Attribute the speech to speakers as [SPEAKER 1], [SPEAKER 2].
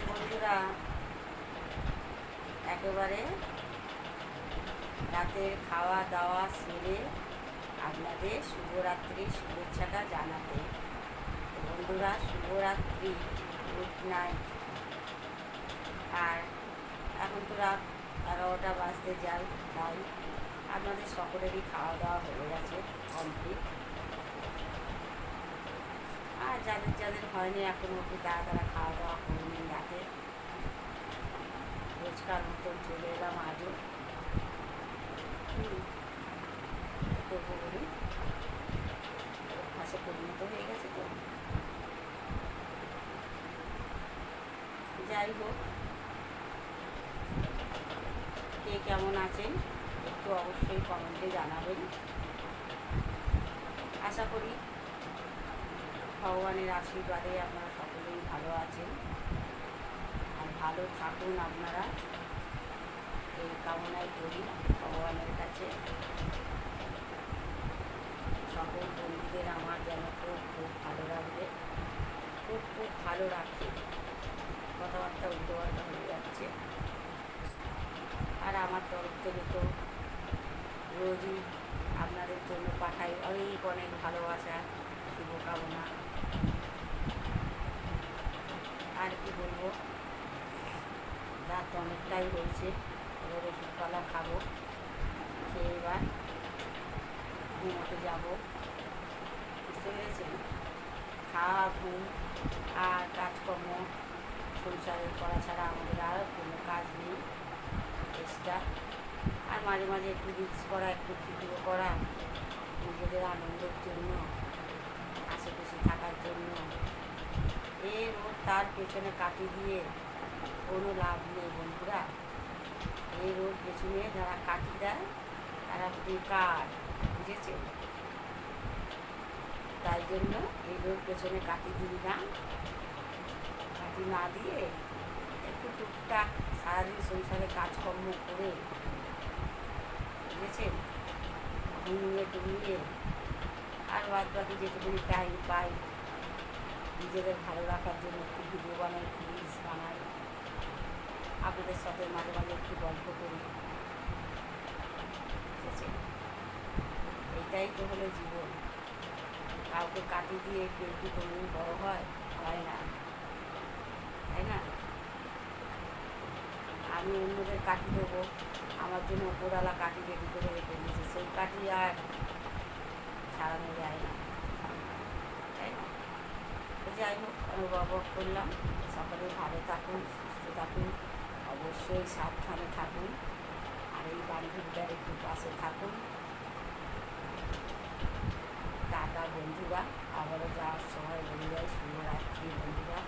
[SPEAKER 1] বন্ধুরা, একেবারে রাতের খাওয়া দাওয়া সেরে আপনাদের শুভরাত্রির শুভেচ্ছাটা জানাতে। বন্ধুরা, শুভরাত্রি গুড নাইট আর এখন তো রাত এগারোটা বাজতে যাই, তাই আপনাদের সকলেরই খাওয়া দাওয়া হয়ে গেছে কমপ্লিট আর যাদের যাদের হয়নি এখনও অব্দি তারা তারা খাওয়া দাওয়া করে নিন রাতে রোজকার মতন চলে এলাম আজও করব বলুন অভ্যাসে পরিণত হয়ে গেছে তো যাই হোক কে কেমন আছেন একটু অবশ্যই কমেন্টে জানাবেন আশা করি ভগবানের আশীর্বাদে আপনারা সকলেই ভালো আছেন। ভালো থাকুন আপনারা। এই কামনাই করি ভগবানের কাছে। সকল বন্ধুদের আমার যেন খুব খুব ভালো লাগবে খুব খুব ভালো রাখছে কথাবার্তা উল্টোপাল্টা হয়ে যাচ্ছে। আর আমার তরফ থেকে তো রোজই আপনাদের জন্য পাঠাই। অনেক অনেক ভালোবাসা, শুভকামনা। আর কি বলব? রাত অনেকটাই হয়েছে। এবার ওষুধপালা খাব। খেয়ে এবার ঘুমোতে যাব। বুঝতে পেরেছেন? খাওয়া, ঘুম আর কাজকর্ম সংসারে করা ছাড়া আমাদের আর কোনো কাজ নেই। এক্সট্রা আর মাঝে মাঝে একটু রিক্স করা, একটু ভিডিও করা, নিজেদের আনন্দের জন্য, আশেপাশে থাকার জন্য। এর তার পেছনে কাটি দিয়ে কোনো লাভ নেই বন্ধুরা। এর ওর পেছনে যারা কাটি দেয়, তারা বেকার বুঝেছে তাই জন্য এই ওর পেছনে কাটি দিই না। কাটি না দিয়ে একটু টুকটাক সারাদিন সংসারে কাজকর্ম করে, বুঝেছেন? ঘুমিয়ে টুমিয়ে আর বাদ বাকি যেটুকুনি টাইম পাই, নিজেদের ভালো রাখার জন্য একটু ভিডিও বানাই রিলস বানাই। আপনাদের সাথে মাঝে মাঝে একটু গল্প করি। এইটাই তো হলো জীবন। কাউকে কাটি দিয়ে কেউ কি কোনোদিন বড় হয়? হয় না। তাই না? আমি অন্যদের কাটি দেবো। আমার জন্য ওপরওয়ালা কাটি রেডি করে রেখে দিয়েছে। সেই কাটি আর ছাড়ানো যায় না। তাই না? যাই হোক বক করলাম। সকলে ভালো থাকুন, সুস্থ থাকুন। অবশ্যই সাবধানে থাকুন। আর এই বান্ধবীটার একটু পাশে থাকুন। টাটা বন্ধুরা, আবারও যাওয়ার সময় বন্ধুরা শুভ শুভরাত্রি বন্ধুরা।